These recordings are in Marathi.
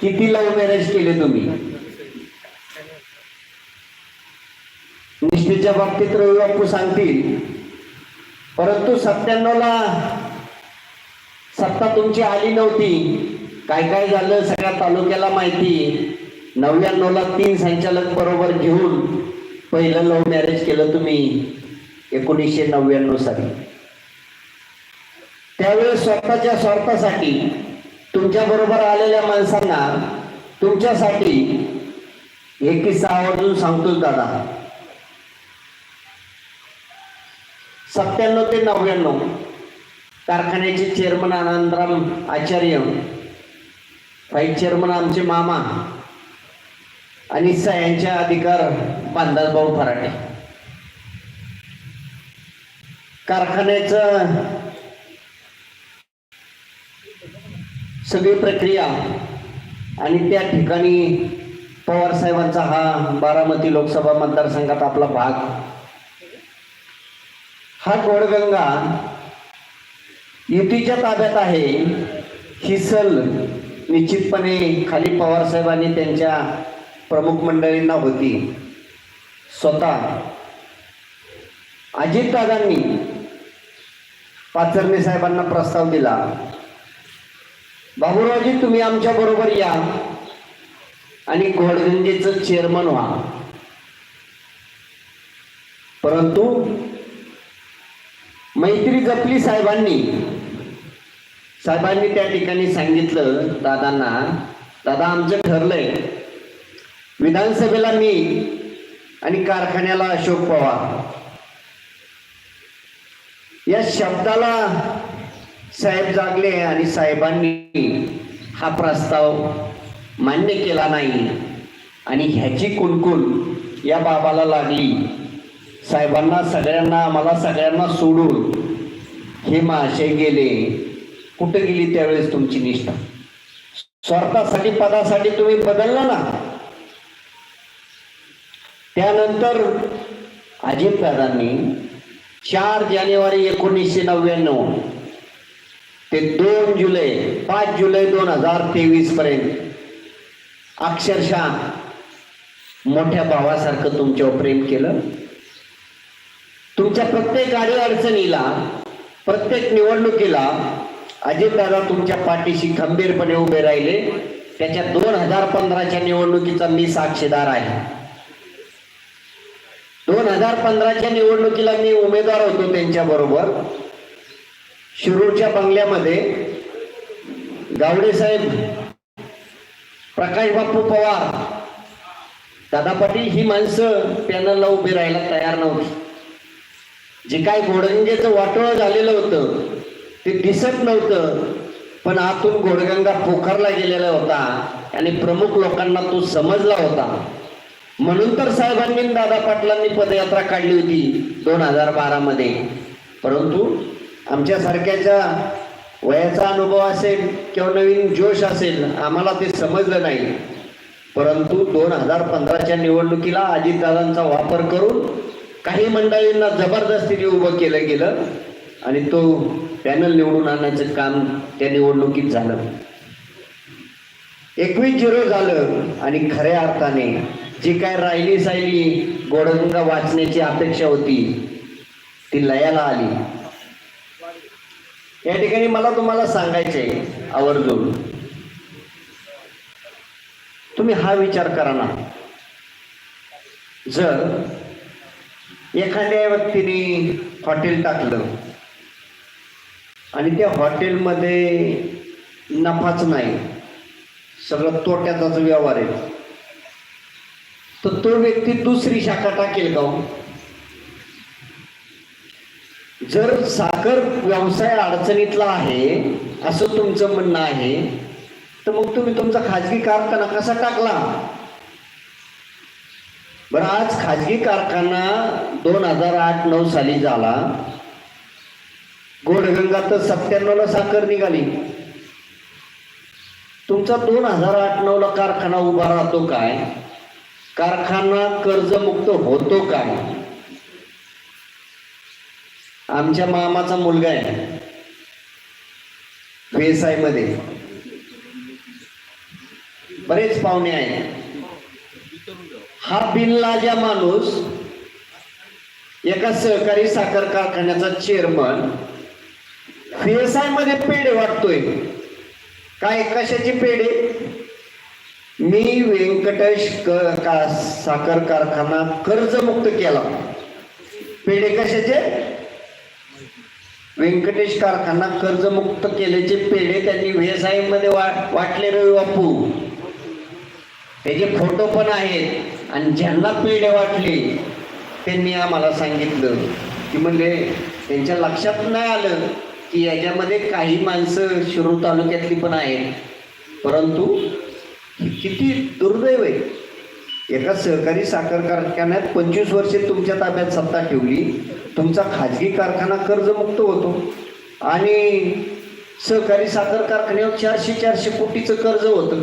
किती लव्ह मॅरेज केले तुम्ही? निष्ठेच्या बाबतीत रवी बापू सांगतील. परंतु सत्त्याण्णवला सत्ता तुमची आली नव्हती. काय काय झालं सगळ्या तालुक्याला माहिती. नव्याण्णवला तीन संचालक बरोबर घेऊन पहिलं लव्ह मॅरेज केलं तुम्ही. एकोणीसशे नव्याण्णव साली. त्यावेळेस स्वतःच्या स्वार्थासाठी तुमच्या बरोबर आलेल्या माणसांना तुमच्यासाठी एक किस्सा आवर्जून सांगतोच दादा. सत्त्याण्णव ते नव्याण्णव कारखान्याचे chairman Anandram Acharya vice chairman आमचे मामा आणि यांच्या अधिकार बांधासभाऊ फराटे. कारखान्याचं सगळी प्रक्रिया आणि त्या ठिकाणी पवार साहेबांचा हा बारामती लोकसभा मतदारसंघात आपला भाग. हा गोडगंगा युतीच्या ताब्यात आहे. ही सल निश्चितपणे खाली पवार साहेबांनी त्यांच्या प्रमुख मंडळींना होती. स्वतः अजितदादांनी पाचरणे साहेबांना प्रस्ताव दिला. बाबूरावजी तुम्ही आमच्या बरोबर या आणि घोडगंगेचं चेअरमन व्हा. परंतु मैत्री जपली साहेबांनी. साहेबांनी त्या ठिकाणी सांगितलं दादांना दादा आमचं ठरलंय. विधानसभेला मी आणि कारखान्याला अशोक पवार. या शब्दाला साहेब जागले आणि साहेबांनी हा प्रस्ताव मान्य केला नाही. आणि ह्याची कुणकुण या बाबाला लागली. साहेबांना सगळ्यांना आम्हाला सगळ्यांना सोडून हे महाशय गेले. कुठं गेली त्यावेळेस तुमची निष्ठा? स्वार्थासाठी पदासाठी तुम्ही बदलला ना? त्यानंतर अजितदादांनी चार जानेवारी एकोणीसशे नव्याण्णव ते दोन जुलै पाच जुलै दोन हजार तेवीस पर्यंत. अक्षरशः मोठ्या भावासारखं तुमच्यावर प्रेम केलं. तुमच्या प्रत्येक गाडी अडचणीला प्रत्येक निवडणुकीला अजितदादा तुमच्या पाठीशी खंबीरपणे उभे राहिले. त्याच्या दोन हजार पंधराच्या निवडणुकीचा मी साक्षीदार आहे. दोन हजार पंधराच्या निवडणुकीला मी उमेदवार होतो त्यांच्या बरोबर शिरूरच्या बंगल्यामध्ये गावडे साहेब प्रकाश बापू पवार दादा पाटील ही माणसं पॅनलला उभी राहायला तयार नव्हती. जे काय घोडगंगेचं वाटोळं झालेलं होतं ते दिसत नव्हतं पण आतून घोडगंगा पोखरला गेलेला होता आणि प्रमुख लोकांना तो समजला होता. म्हणून तर साहेबांनी दादा पाटलांनी पदयात्रा काढली होती दोन हजार बारामध्ये. परंतु आमच्यासारख्याच्या वयाचा अनुभव असेल किंवा नवीन जोश असेल आम्हाला ते समजलं नाही. परंतु दोन हजार पंधराच्या निवडणुकीला अजितदादांचा वापर करून काही मंडळींना जबरदस्तीने उभं केलं गेलं आणि तो पॅनल निवडून आणण्याचं काम त्या निवडणुकीत झालं. एकवीस झिरो झालं आणि खऱ्या अर्थाने जी काय राहिली सायली गोडगंगा वाचण्याची अपेक्षा होती ती लयाला आली. या ठिकाणी मला तुम्हाला सांगायचे आवर्जून तुम्ही हा विचार करा ना जर एखाद्या व्यक्तीने हॉटेल टाकलं आणि त्या हॉटेलमध्ये नफाच नाही सगळं तोट्याचाच व्यवहार आहे तर तो व्यक्ती दुसरी शाखा टाकेल का हो? जर साखर व्यवसाय अडचणीतला आहे असं तुमचं म्हणणं आहे तर मग तुम्ही तुमचा खाजगी कारखाना कसा टाकला? बरं आज खाजगी कारखाना दोन हजार आठ नऊ साली झाला. गोडगंगा तर सत्त्याण्णवला साखर निघाली. तुमचा दोन हजार आठ नऊला कारखाना उभा राहतो काय? कारखाना कर्जमुक्त होतो काय? आमच्या मामाचा मुलगा आहे. VSI मध्ये. बरेच पाहुणे आहेत. हा बिनलाजा माणूस एका सहकारी साखर कारखान्याचा चेअरमन व्हीएसआयमध्ये पेढे वाटतोय. काय कशाचे पेढे? मी व्यंकटेश का साखर कारखाना कर्जमुक्त केला. पेढे कशाचे? व्यंकटेश कारखाना कर्जमुक्त केल्याचे पेढे त्यांनी व्हीएसआयमध्ये वा- वाटले रवी बापू. त्याचे फोटो पण आहेत. आणि ज्यांना पेढे वाटले त्यांनी आम्हाला सांगितलं की म्हणजे त्यांच्या लक्षात नाही आलं की याच्यामध्ये काही माणसं शिरूर तालुक्यातली पण आहेत. परंतु किती दुर्दैव आहे. एका सहकारी साखर कारखान्यात पंचवीस वर्षे तुमच्या ताब्यात सत्ता ठेवली. तुमचा खाजगी कारखाना कर्जमुक्त होतो. आणि सहकारी साखर कारखान्यावर चारशे चारशे कोटीचं कर्ज होतं.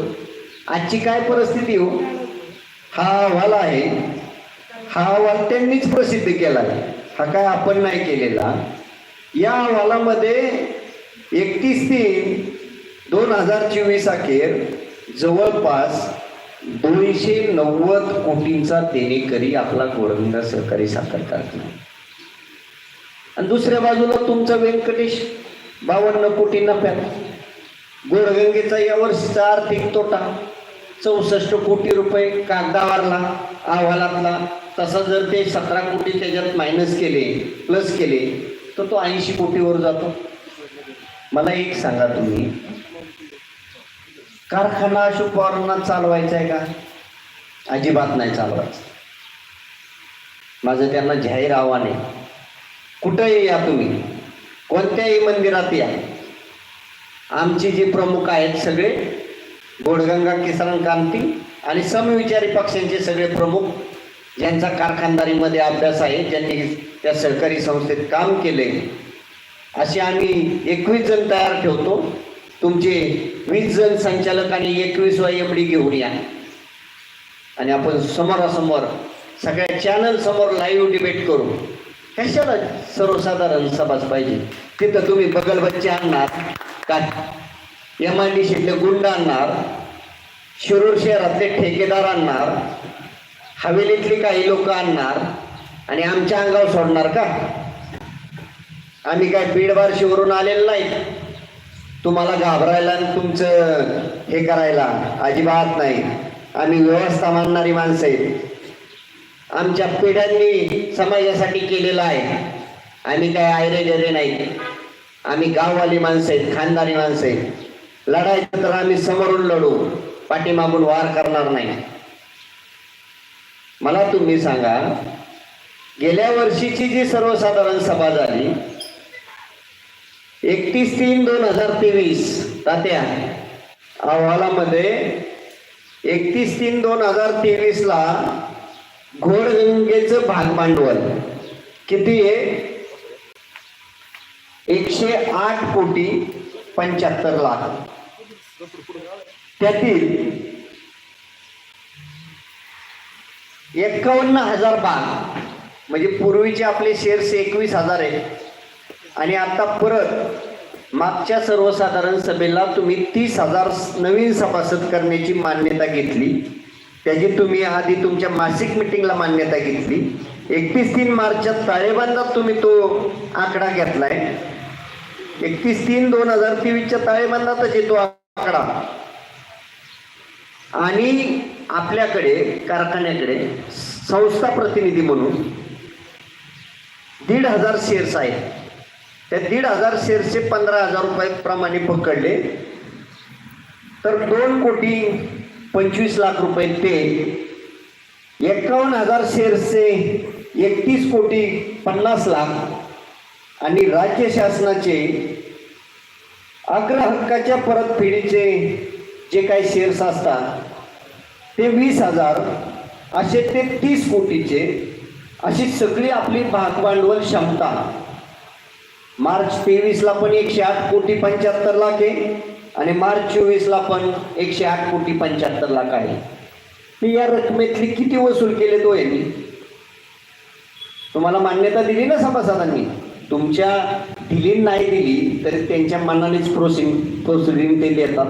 आजची काय परिस्थिती हो? हा अहवाल आहे. हा अहवाल त्यांनीच प्रसिद्ध केला आहे हा काय आपण नाही केलेला. या अहवालामध्ये एकतीस तीन दोन हजार चोवीस अखेर जवळपास दोनशे नव्वद कोटींचा देणेकरी आपला गोरगंगा सहकारी साखर कारखाना आणि दुसऱ्या बाजूला तुमचा व्यंकटेश बावन्न कोटी नफ्यात गोरगंगेचा यावर्षीचा आर्थिक तोटा. चौसष्ट कोटी रुपये कागदावरला अहवालातला. तसा जर ते सतरा कोटी त्याच्यात मायनस केले प्लस केले तर तो ऐंशी कोटीवर जातो. मला एक सांगा तुम्ही कारखाना अशोक पवारांना चालवायचा आहे का? अजिबात नाही चालवायचं. माझं त्यांना जाहीर आव्हान आहे. कुठंही या तुम्ही. कोणत्याही मंदिरात या. आमचे जे प्रमुख आहेत सगळे गोडगंगा किसान क्रांती आणि समविचारी पक्षांचे सगळे प्रमुख ज्यांचा कारखानदारीमध्ये अभ्यास आहे ज्यांनी त्या सहकारी संस्थेत काम केले असे आम्ही एकवीस जण तयार ठेवतो. तुमचे वीस जण संचालक आणि एकवीस वाय एमडी घेऊन या. आणि आपण समोरासमोर सगळ्या चॅनल समोर लाईव्ह डिबेट करू. कशाला सर्वसाधारण सभाच पाहिजे? तिथं तुम्ही बगल बच्चे आणणार का? एम आय डी सीतले गुंड आणणार? शिरूर शहरातले ठेकेदार आणणार? हवेलीतली काही लोक आणणार? आणि आमच्या अंगावर सोडणार का? आम्ही काय बीड बारशीवरून आलेलो नाही तुम्हाला घाबरायला आणि तुमचं हे करायला अजिबात नाही. आम्ही व्यवस्था मानणारी माणसं आहेत. आमच्या पिढ्यांनी समाजासाठी केलेलं आहे. आम्ही काय आयरे डेरे नाही आम्ही गाववाली माणसं आहेत खानदारी माणसं आहेत. लढायचं तर आम्ही समोरून लढू पाठीमागून वार करणार नाही. मला तुम्ही सांगा गेल्या वर्षीची जी सर्वसाधारण सभा झाली एकतीस तीन दोन हजार तेवीस. तात्या अहवालामध्ये एकतीस तीन दोन हजार तेवीसला घोडगंगेचं भाग भांडवल किती आहे? एकशे आठ कोटी पंच्याहत्तर लाख. त्यातील एकावन्न हजार भाग म्हणजे पूर्वीचे आपले शेअर्स एकवीस हजार आहेत. आणि आता परत मागच्या सर्वसाधारण सभेला तुम्ही तीस हजार नवीन सभासद करण्याची मान्यता घेतली. त्याची तुम्ही आधी तुमच्या मासिक मिटिंगला मान्यता घेतली. एकतीस तीन मार्चच्या ताळेबंदात तुम्ही तो आकडा घेतलाय. एकतीस तीन दोन हजार तेवीसच्या ताळेबंदातच येतो आकडा. आणि आपल्याकडे कारखान्याकडे संस्था प्रतिनिधी म्हणून दीड हजार शेअर्स आहेत. त्या दीड हजार शेअर्सचे पंधरा हजार रुपये प्रमाणे पकडले. तर दोन कोटी पंचवीस लाख रुपये ते एकावन्न हजार शेअर्सचे एकतीस कोटी पन्नास लाख आणि राज्य शासनाचे अग्र हक्काच्या परतफेडीचे जे काही शेअर्स असतात ते वीस हजार असे ते तीस कोटीचे अशी सगळी आपली भाग भांडवल क्षमता मार्च तेवीसला पण एकशे आठ कोटी पंच्याहत्तर लाख आहे. आणि मार्च चोवीसला पण एकशे आठ कोटी पंच्याहत्तर लाख आहे. मी या रकमेतली किती वसूल केले तो यांनी तुम्हाला मान्यता दिली ना सभासदांनी? तुमच्या दिली नाही दिली तरी त्यांच्या मनानेच प्रोसिंग प्रोसिडिंग ते देतात.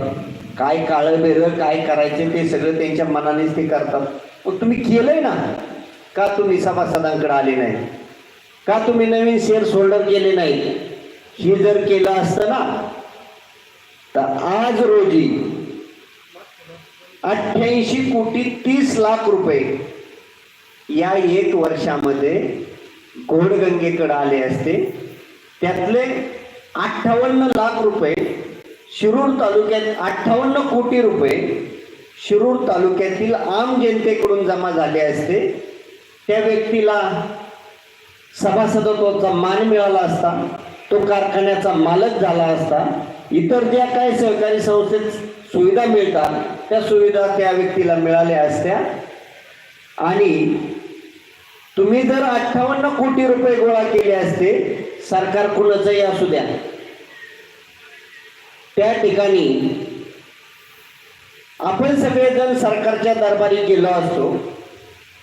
काय काळं बेरं काय करायचे ते सगळं त्यांच्या मनानेच ते करतात. मग तुम्ही केलंय ना? का तुम्ही सभासदांकडे आले नाही? का तुम्ही नवीन शेअर होल्डर केले नाही? हे जर केलं असतं ना तर आज रोजी अठ्ठ्याऐंशी कोटी तीस लाख रुपये या एक वर्षामध्ये घोडगंगेकडे आले असते. त्यातले अठ्ठावन्न लाख रुपये शिरूर तालुक्यात अठ्ठावन्न कोटी रुपये शिरूर तालुक्यातील आम जनतेकडून जमा झाले असते. त्या व्यक्तीला सभासदत्वाचा मान मिळाला असता तो कारखान्याचा मालक झाला असता इतर ज्या काही सहकारी संस्थेत सुविधा मिळतात त्या सुविधा त्या व्यक्तीला मिळाल्या असत्या. आणि तुम्ही जर अठ्ठावन्न कोटी रुपये गोळा केले असते सरकार कुणाचंही असू द्या. त्या ठिकाणी आपण सगळेजण सरकारच्या दरबारी गेलो असतो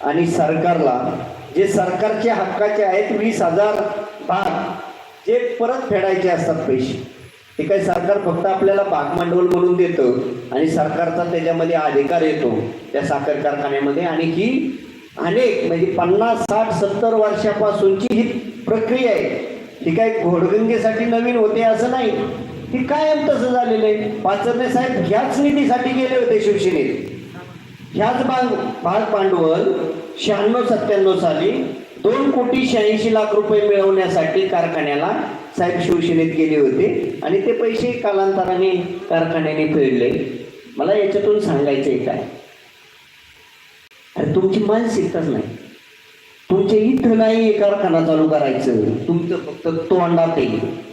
आणि सरकारला जे सरकारच्या हक्काचे आहेत वीस हजार भाग जे परत फेडायचे असतात पैसे ते काय सरकार फक्त आपल्याला भाग भांडवल म्हणून देतं आणि सरकारचा त्याच्यामध्ये अधिकार येतो त्या साखर कारखान्यामध्ये. आणि ही अनेक म्हणजे पन्नास साठ सत्तर वर्षापासूनची ही प्रक्रिया आहे. ही काय घोडगंगेसाठी नवीन होते असं नाही. ती कायम तसं झालेलं आहे. पाचरणे साहेब ह्याच निधीसाठी गेले होते शिवसेनेत. ह्याच भाग भाग भांडवल शहाण्णव सत्त्याण्णव साली दोन कोटी शहाऐंशी लाख रुपये मिळवण्यासाठी कारखान्याला साहेब शिवसेनेत गेले होते आणि ते पैसे कालांतराने कारखान्याने फेडले. मला याच्यातून सांगायचंय काय? अरे तुमची मानसिकताच नाही. तुमच्या इथं नाही कारखाना चालू करायचं. तुमचं फक्त तोंडात येईल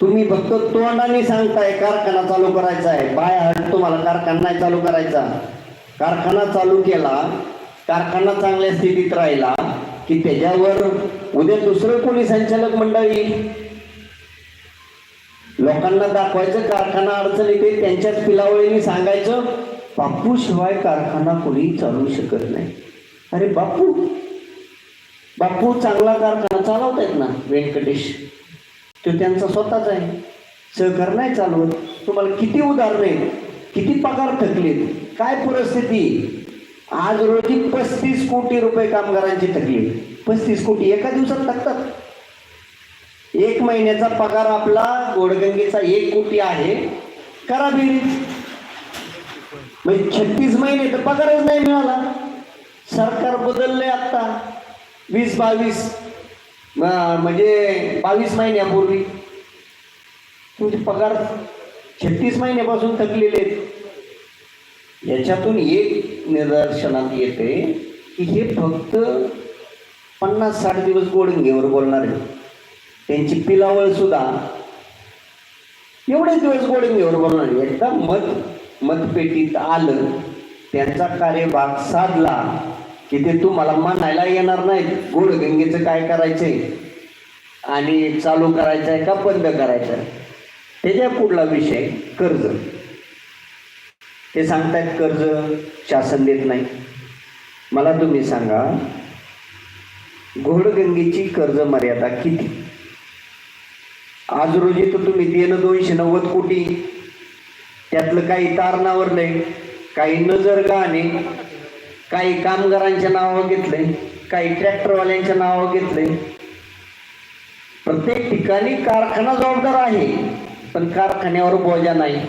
तुम्ही फक्त तोंडाने सांगताय कारखाना चालू करायचा आहे. बाय हट तुम्हाला कारखाना नाही चालू करायचा. कारखाना चालू केला कारखाना चांगल्या स्थितीत राहिला की त्याच्यावर उद्या दुसरं कोणी संचालक मंडळ? येईल लोकांना दाखवायचं कारखाना अडचण येते त्यांच्याच पिलावळीने सांगायचं बापू शिवाय कारखाना कोणी चालू शकत नाही. अरे बापू बापू चांगला कारखाना चालवतायत ना व्यंकटेश? तो त्यांचा स्वतःच आहे. सहकार नाही चालवत. तुम्हाला किती उदाहरण आहेत किती पगार थकलेत काय परिस्थिती? आज रोजी पस्तीस कोटी रुपये कामगारांची थकली. पस्तीस कोटी एका दिवसात थकतात. एक महिन्याचा पगार आपला गोडगंगेचा एक कोटी आहे. करा बेरीज म्हणजे छत्तीस महिने तर पगारच नाही मिळाला. सरकार बदलले आता वीस बावीस म्हणजे बावीस महिन्यापूर्वी. तुमचे पगार छत्तीस महिन्यापासून थकलेले आहेत. याच्यातून एक निदर्शनात येते की हे फक्त पन्नास साठ दिवस गोडंगेवर बोलणार त्यांची पिलावळ सुद्धा एवढेच दिवस गोडंगेवर बोलणार एकदा मत मतपेटीत आलं त्यांचा कार्यभाग साधला की ते तुम्हाला म्हणायला येणार नाहीत गोडगंगेचं काय करायचंय? आणि चालू करायचं आहे का बंद करायचं आहे त्याच्या पुढला विषय कर्ज. ते सांगतायत कर्ज शासन देत नाही. मला तुम्ही सांगा घोडगंगेची कर्ज मर्यादा किती? आज रोजी तर तुम्ही देणं दोनशे नव्वद कोटी. त्यातलं काही तारणावरलंय काही नजर गाणे काही कामगारांच्या नावावर घेतलंय काही ट्रॅक्टरवाल्यांच्या नावावर घेतलंय. प्रत्येक ठिकाणी कारखाना जबाबदार आहे पण कारखान्यावर बोजा नाही.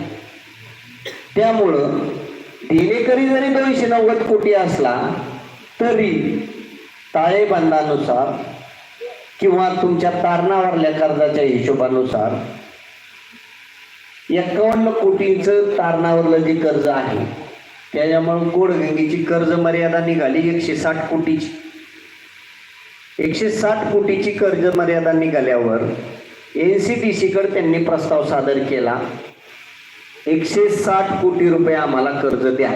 त्यामुळं देणेकरी जरी दोनशे नव्वद कोटी असला तरी ताळेबंदानुसार किंवा तुमच्या तारणावरल्या कर्जाच्या हिशोबानुसार एकावन्न कोटींचं तारणावरलं जे कर्ज आहे त्याच्यामुळं गोडगंगेची कर्ज मर्यादा निघाली एकशे साठ कोटीची. एकशे साठ कोटीची कर्ज मर्यादा निघाल्यावर एन सी टी सीकडे त्यांनी प्रस्ताव सादर केला. एकशे साठ कोटी रुपये आम्हाला कर्ज द्या.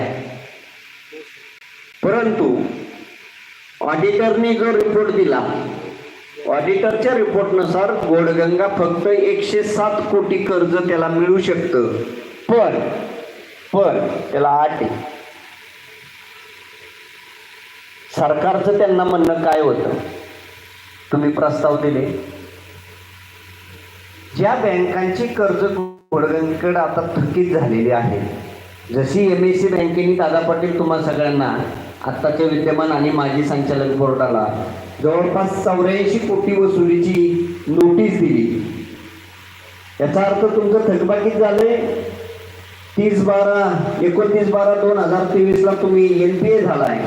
परंतु ऑडिटरने जो रिपोर्ट दिला ऑडिटरच्या रिपोर्टनुसार गोडगंगा फक्त एकशे सात कोटी कर्ज त्याला मिळू शकतं. पण पण त्याला आठ आहे. सरकारचं त्यांना म्हणणं काय होतं? तुम्ही प्रस्ताव दिले. ज्या बँकांची कर्ज पडगणकड आता थकीत झालेली आहे. जशी एम एस सी बँकेने दादा पाटील तुम्हा सगळ्यांना आत्ताच्या विद्यमान आणि माजी संचालक बोर्डाला जवळपास चौऱ्याऐंशी कोटी वसुलीची नोटीस दिली. याचा अर्थ तुमचं थकबाकीत झालंय? तीस बारा एकोणतीस बारा दोन हजार तेवीसला तुम्ही एन पी ए झालाय.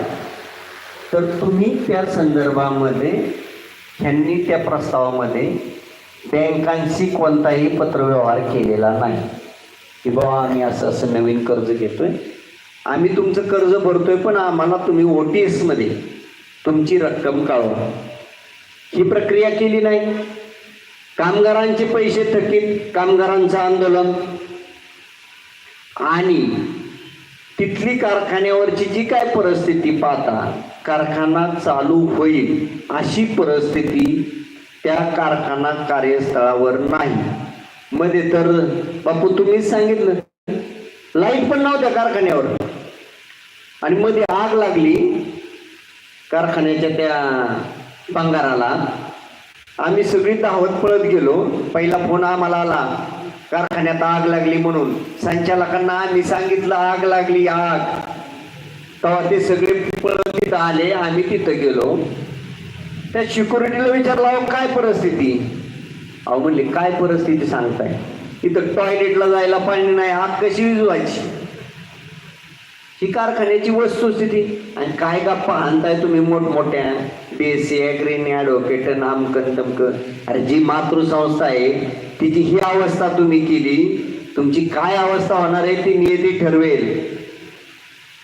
तर तुम्ही त्या संदर्भामध्ये ह्यांनी त्या प्रस्तावामध्ये बँकांशी कोणताही पत्रव्यवहार केलेला नाही. की बाबा आम्ही असं असं नवीन कर्ज घेतोय. आम्ही तुमचं कर्ज भरतोय पण आम्हाला तुम्ही ओ टी एसमध्ये तुमची रक्कम कळवा ही प्रक्रिया केली नाही. कामगारांचे पैसे थकीत कामगारांचं आंदोलन. आणि तिथली कारखान्यावरची जी काय परिस्थिती पाहता कारखाना चालू होईल अशी परिस्थिती त्या कारखाना कार्यस्थळावर नाही. मध्ये तर बापू तुम्हीच सांगितलं. लाइट पण नव्हत्या कारखान्यावर. आणि मध्ये आग लागली. कारखान्याच्या त्या भंगाराला. आम्ही सगळी धावत पळत गेलो. पहिला फोन आम्हाला आला. कारखान्यात आग लागली म्हणून. संचालकांना आम्ही सांगितलं आग लागली आग. तेव्हा ते सगळे पळत तिथं आले. आम्ही तिथं गेलो. त्या सिक्युरिटीला विचारला अहो काय परिस्थिती? अहो म्हणले काय परिस्थिती सांगताय? इथं टॉयलेटला जायला पाणी नाही आग कशी विजवायची ही कारखान्याची वस्तुस्थिती. आणि काय गप्पा आणताय तुम्ही मोठमोठ्या? बीएससी ॲग्रीने ॲडव्होकेट नामकन तमकन अरे जी मातृसंस्था आहे तिची ही अवस्था तुम्ही केली तुमची काय अवस्था होणार आहे ती नियती ठरवेल.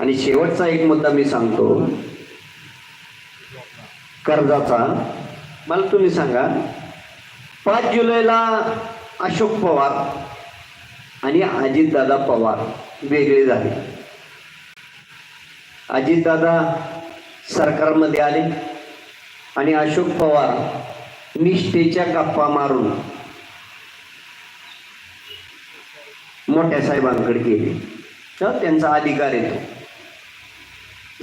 आणि शेवटचा एक मुद्दा मी सांगतो. कर्जाचा. मला तुम्ही सांगा पाच जुलैला अशोक पवार आणि अजितदादा पवार वेगळे झाले. अजितदादा सरकारमध्ये आले आणि अशोक पवार निष्ठेच्या गप्पा मारून मोठ्या साहेबांकडे गेले. तर त्यांचा अधिकार येतो.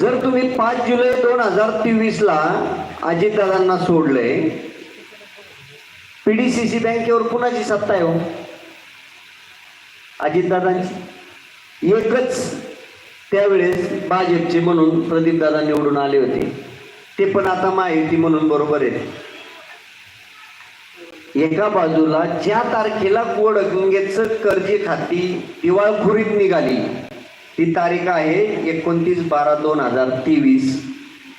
जर तुम्ही पाच जुलै दोन हजार तेवीसला अजितदादांना सोडलंय पीडीसीसी बँकेवर कुणाची सत्ता आहे हो? अजितदादांची. एकच त्यावेळेस भाजपचे म्हणून प्रदीपदादा निवडून आले होते. ते पण आता माहिती म्हणून बरोबर आहे एका बाजूला ज्या तारखेला कोड गोडगंगेचं कर्जे खाती दिवाळखोरीत निघाली. ती तारीख आहे एकोणतीस बारा दोन हजार तेवीस.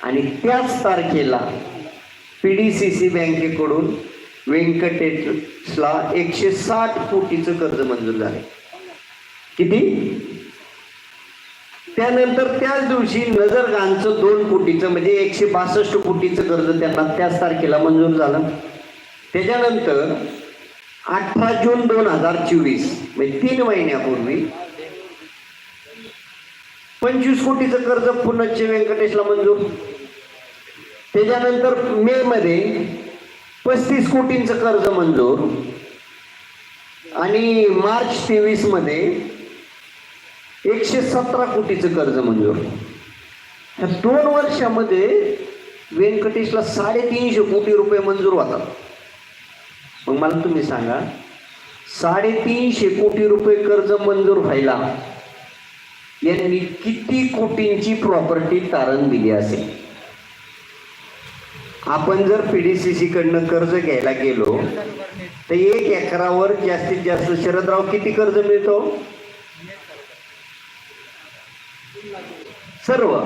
आणि त्याच तारखेला पी डी सी सी बँकेकडून व्यंकटेशला एकशे साठ कोटीचं कर्ज मंजूर झाले. किती? त्यानंतर त्याच दिवशी नजरगानचं दोन कोटीचं म्हणजे एकशे बासष्ट कोटीचं कर्ज त्यांना त्याच तारखेला मंजूर झालं. त्याच्यानंतर अठरा जून दोन हजार चोवीस म्हणजे तीन महिन्यापूर्वी पंचवीस कोटीचं कर्ज पुनश्चे व्यंकटेशला मंजूर. त्याच्यानंतर मे मध्ये पस्तीस कोटींचं कर्ज मंजूर. आणि मार्च तेवीसमध्ये एकशे सतरा कोटीचं कर्ज मंजूर. ह्या दोन वर्षामध्ये व्यंकटेशला साडेतीनशे कोटी रुपये मंजूर होतात. मग मला तुम्ही सांगा साडेतीनशे कोटी रुपये कर्ज मंजूर व्हायला यांनी किती कोटींची प्रॉपर्टी तारण दिली असेल? आपण जर पीडीसीसी कडनं कर्ज घ्यायला गेलो तर एक एकरावर जास्तीत जास्त शरदराव किती कर्ज मिळतो? सर्व.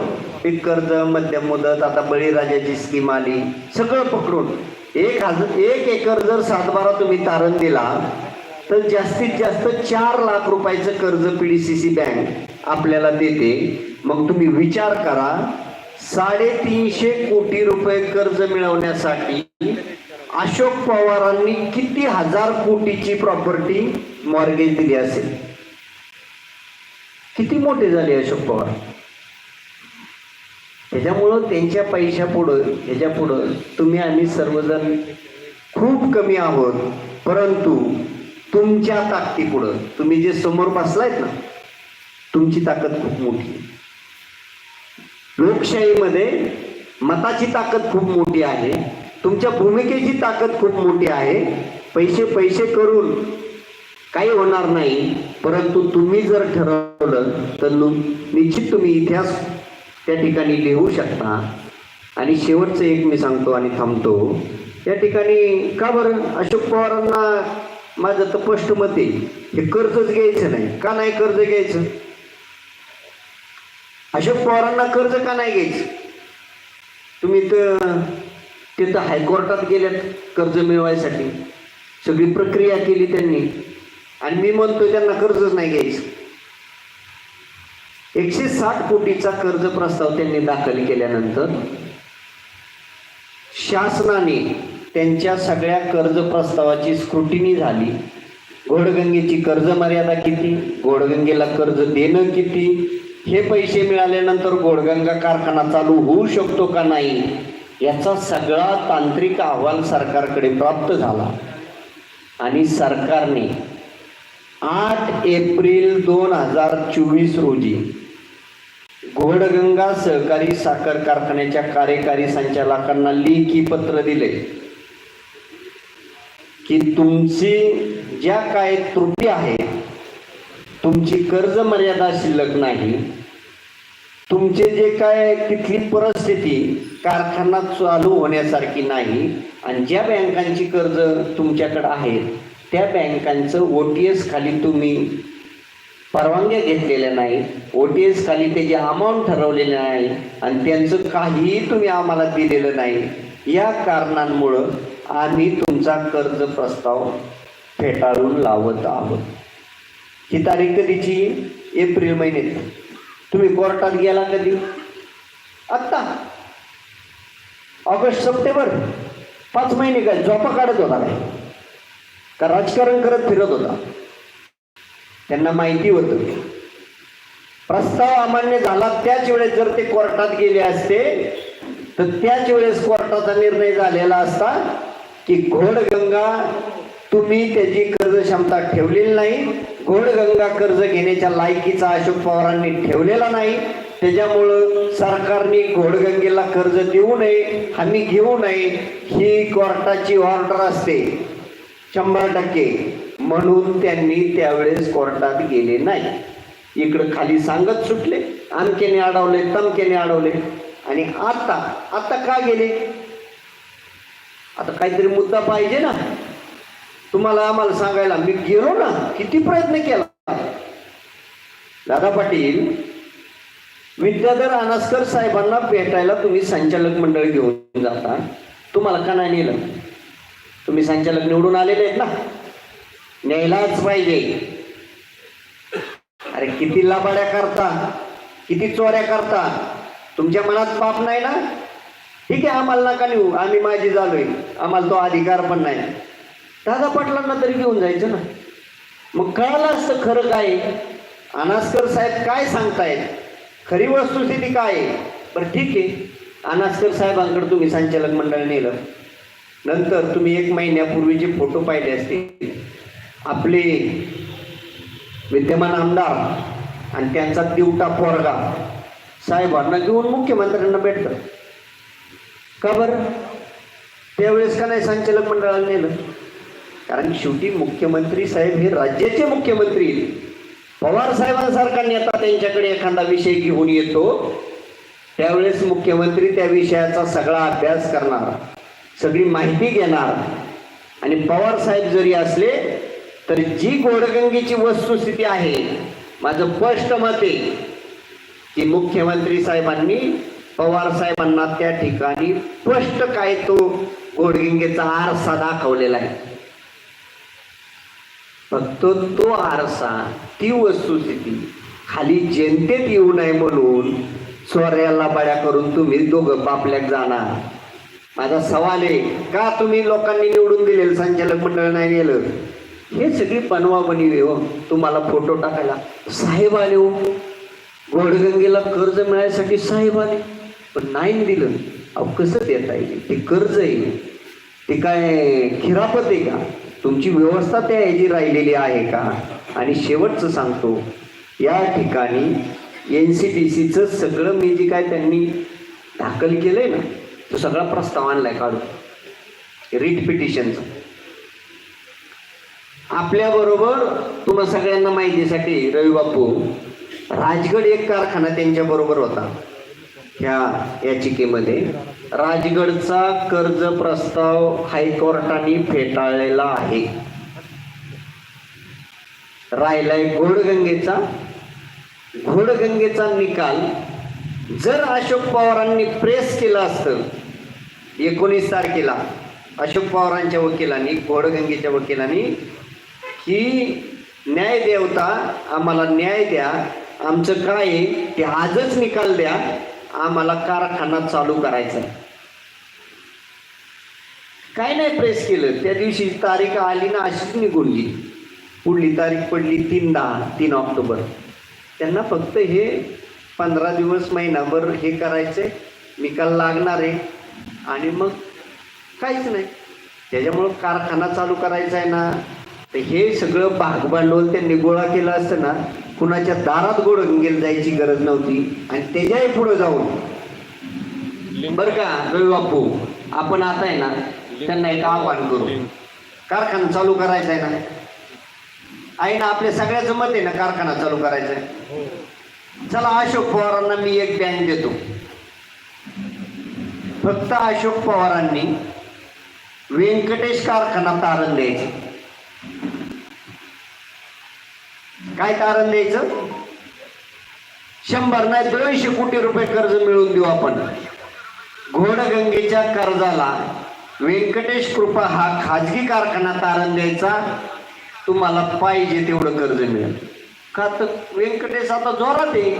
पीक कर्ज मध्यम मुदत आता बळीराजाची स्कीम आली सगळं पकडून. एक हजार एक एकर जर सातबारा तुम्ही तारण दिला तर जास्तीत जास्त चार लाख रुपयाचं कर्ज पीडीसीसी बँक आपल्याला देते. मग तुम्ही विचार करा साडेतीनशे कोटी रुपये कर्ज मिळवण्यासाठी अशोक पवारांनी किती हजार कोटीची प्रॉपर्टी मॉर्गेज दिली असेल? किती मोठे झाले अशोक पवार? त्याच्यामुळं त्यांच्या पैशा पुढं ह्याच्या पुढं तुम्ही आम्ही सर्वजण खूप कमी आहोत. परंतु तुमच्या ताकदीपुढं तुम्ही जे समोर बसलायत ना तुमची ताकद खूप मोठी आहे. लोकशाहीमध्ये मताची ताकद खूप मोठी आहे. तुमच्या भूमिकेची ताकद खूप मोठी आहे. पैसे पैसे करून काही होणार नाही. परंतु तुम्ही जर ठरवलं तर निश्चित तुम्ही इतिहास त्या ठिकाणी लिहू शकता. आणि शेवटचं एक मी सांगतो आणि थांबतो. या ठिकाणी का बरं? अशोक पवारांना माझं तर स्पष्ट मत आहे. हे कर्जच घ्यायचं नाही. का नाही कर्ज घ्यायचं? अशा पोरांना कर्ज का नाही घ्यायचं? तुम्ही तर तिथं हायकोर्टात गेल्यात कर्ज मिळवायसाठी. सगळी प्रक्रिया केली त्यांनी. आणि मी म्हणतो त्यांना कर्जच नाही घ्यायचं. एकशे साठ कोटीचा कर्ज प्रस्ताव त्यांनी दाखल केल्यानंतर शासनाने त्यांच्या सगळ्या कर्ज प्रस्तावाची स्क्रुटिनी झाली. घोडगंगेची कर्ज मर्यादा किती? घोडगंगेला कर्ज देणं किती? हे पैसे मिळाल्यानंतर घोडगंगा कारखाना चालू होऊ शकतो का नाही याचा सगळा तांत्रिक अहवाल सरकारकडे प्राप्त झाला. आणि सरकारने आठ एप्रिल दोन हजार चोवीस रोजी घोडगंगा सहकारी साखर कारखान्याच्या कार्यकारी संचालकांना लेखी पत्र दिले की तुमची ज्या काय त्रुटी आहेत तुमची कर्ज मर्यादा शिल्लक नाही. तुमचे जे काय तिथली परिस्थिती कारखाना चालू होण्यासारखी नाही. आणि ज्या बँकांची कर्ज तुमच्याकडे आहेत त्या बँकांचं ओ टी एस खाली तुम्ही परवानग्या घेतलेल्या नाही ओ टी एस खाली त्याचे अमाऊंट ठरवलेले नाही आणि त्यांचं काहीही तुम्ही आम्हाला दिलेलं नाही. या कारणांमुळं आम्ही तुमचा कर्ज प्रस्ताव फेटाळून लावत आहोत. ही तारीख कधीची एप्रिल महिन्यात. तुम्ही कोर्टात गेला कधी? आत्ता. August September. पाच महिने काय? झोपा काढत होता काय? का राजकारण करत फिरत होता? त्यांना माहिती होतं. प्रस्ताव अमान्य झाला त्याच वेळेस जर ते कोर्टात गेले असते तर त्याच वेळेस कोर्टाचा निर्णय झालेला असता की घोडगंगा तुम्ही त्याची कर्ज क्षमता ठेवलेली नाही. घोडगंगा कर्ज घेण्याच्या लायकीचा अशोक पवारांनी ठेवलेला नाही. त्याच्यामुळं सरकारने घोडगंगेला कर्ज देऊ नये हमी घेऊ नये ही कोर्टाची ऑर्डर असते. शंभर टक्के. म्हणून त्यांनी त्यावेळेस कोर्टात गेले नाही. इकडं खाली सांगत सुटले. अमकेने अडवले तमकेने अडवले. आणि आता आता का गेले? आता काहीतरी मुद्दा पाहिजे ना? तुम्हाला आम्हाला सांगायला मी गेलो ना किती प्रयत्न केला. दादा पाटील विद्याधर अनास्कर साहेबांना भेटायला तुम्ही संचालक मंडळ घेऊन जाता. तुम्हाला का नाही नेलं? तुम्ही संचालक निवडून आलेले आहेत ना. न्यायलाच पाहिजे. अरे किती लाबाड्या करता किती चोऱ्या करता. तुमच्या मनात पाप नाही ना? ठीक आहे आम्हाला नका नेऊ. आम्ही माझी झालोय. आम्हाला तो अधिकार पण नाही. दादा पाटलांना तरी घेऊन जायचं ना. मग कळालं असतं खरं काय अनास्कर साहेब काय सांगतायत? खरी वस्तुस्थिती काय आहे? बरं ठीक आहे. अनास्कर साहेबांकडे तुम्ही संचालक मंडळ नेलं. नंतर तुम्ही एक महिन्यापूर्वीचे फोटो पाहिले असतील. आपले विद्यमान आमदार आणि त्यांचा दिवटा पोरगा साहेबांना घेऊन मुख्यमंत्र्यांना भेटतं का बरं? त्यावेळेस का नाही संचालक मंडळाला नेलं? कारण शेवटी मुख्यमंत्री साहेब हे राज्याचे मुख्यमंत्री पवार साहेबांसारखा नेता त्यांच्याकडे एखादा विषय घेऊन येतो त्यावेळेस मुख्यमंत्री त्या विषयाचा सगळा अभ्यास करणार सगळी माहिती घेणार. आणि पवार साहेब जरी असले तर जी गोडगंगेची वस्तुस्थिती आहे माझं स्पष्ट मत आहे की मुख्यमंत्री साहेबांनी पवार साहेबांना त्या ठिकाणी स्पष्ट काय तो गोडगिंगेचा आरसा दाखवलेला आहे. फक्त तो आरसा ती वस्तुस्थिती खाली जनतेत येऊ नये म्हणून चोऱ्याला बड्या करून तुम्ही दोघं बापल्याक जाणार. माझा सवाल आहे का तुम्ही लोकांनी निवडून दिलेलं संचालक मंडळ नाही गेलं हे सगळी बनवाबनी हो. तुम्हाला फोटो टाकायला. साहेब आले हो. घोडगंगेला कर्ज मिळायसाठी साहेब आले. पण नाही दिलं. अहो कसं देता येईल? ते कर्ज आहे. ते काय खिरापत आहे का? तुमची व्यवस्था त्या ह्याची राहिलेली आहे का? आणि शेवटचं सांगतो या ठिकाणी एन सी डी सीचं सगळं मी जे काय त्यांनी दाखल केलंय ना तो सगळा प्रस्ताव आणलाय काढून. रिट पिटिशनचा. आपल्याबरोबर तुम्हाला सगळ्यांना माहितीसाठी रवी बापू राजगड एक कारखाना त्यांच्याबरोबर होता. ह्या याचिकेमध्ये राजगडचा कर्ज प्रस्ताव हायकोर्टाने फेटाळलेला आहे. राहिलाय घोडगंगेचा. घोडगंगेचा निकाल जर अशोक पवारांनी प्रेस केलं असतं एकोणीस तारखेला अशोक पवारांच्या वकिलांनी घोडगंगेच्या वकिलांनी की न्याय देवता आम्हाला न्याय द्या आमचं काय आहे ते आजच निकाल द्या आम्हाला कारखाना चालू करायचा. आहे. काय नाही प्रेस केलं. त्या दिवशी तारीख आली ना अशीच निघून गेली. पुढली तारीख पडली तीन दहा तीन ऑक्टोबर. त्यांना फक्त हे पंधरा दिवस महिनाभर हे करायचे निकाल लागणार आहे. आणि मग काहीच नाही. त्याच्यामुळं कारखाना चालू करायचा आहे ना. तर हे सगळं भागभांडवल त्यांनी गोळा केलं असतं ना कुणाच्या दारात गोड गेलं जायची गरज नव्हती आणि त्याच्याही पुढे जाऊन. बरं का रवी बापू आपण आता आहे ना त्यांना एक आव्हान करू. कारखाना चालू करायचा आहे ना. आहे ना आपल्या सगळ्याचं मत आहे ना कारखाना चालू करायचा आहे. चला अशोक पवारांना मी एक बँक देतो. फक्त अशोक पवारांनी व्यंकटेश कारखाना तारण द्यायचं. काय तारण द्यायचं? शंभर नाही दोनशे कोटी रुपये कर्ज मिळवून देऊ आपण. घोडगंगेच्या कर्जाला व्यंकटेश कृपा हा खाजगी कारखाना तारण द्यायचा. तुम्हाला पाहिजे तेवढं कर्ज मिळेल. का तर व्यंकटेश आता जोरात आहे.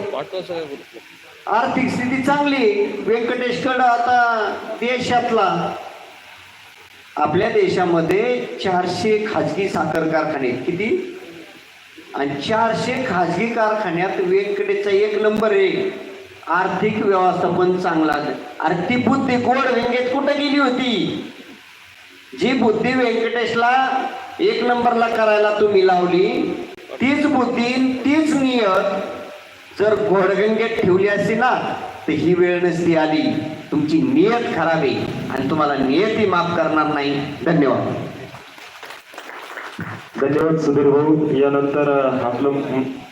आर्थिक स्थिती चांगली व्यंकटेशकडं आता देशातला आपल्या देशामध्ये चारशे खाजगी साखर कारखाने आहेत. किती? आणि चारशे खाजगी कारखान्यात व्यंकटेशचा एक नंबर आहे. आर्थिक व्यवस्थापन चांगला अरे ती बुद्धी गोड व्यंकेत कुठं गेली होती? जी बुद्धी व्यंकटेशला एक नंबरला करायला तुम्ही लावली तीच बुद्धी तीच नियत जर घोडगंगेत ठेवली असती ना तर ही वेळ नसती आली. तुमची नियत खराब आहे आणि तुम्हाला नियती माफ करणार नाही. धन्यवाद. धन्यवाद सुधीर भाऊ. यानंतर आपलं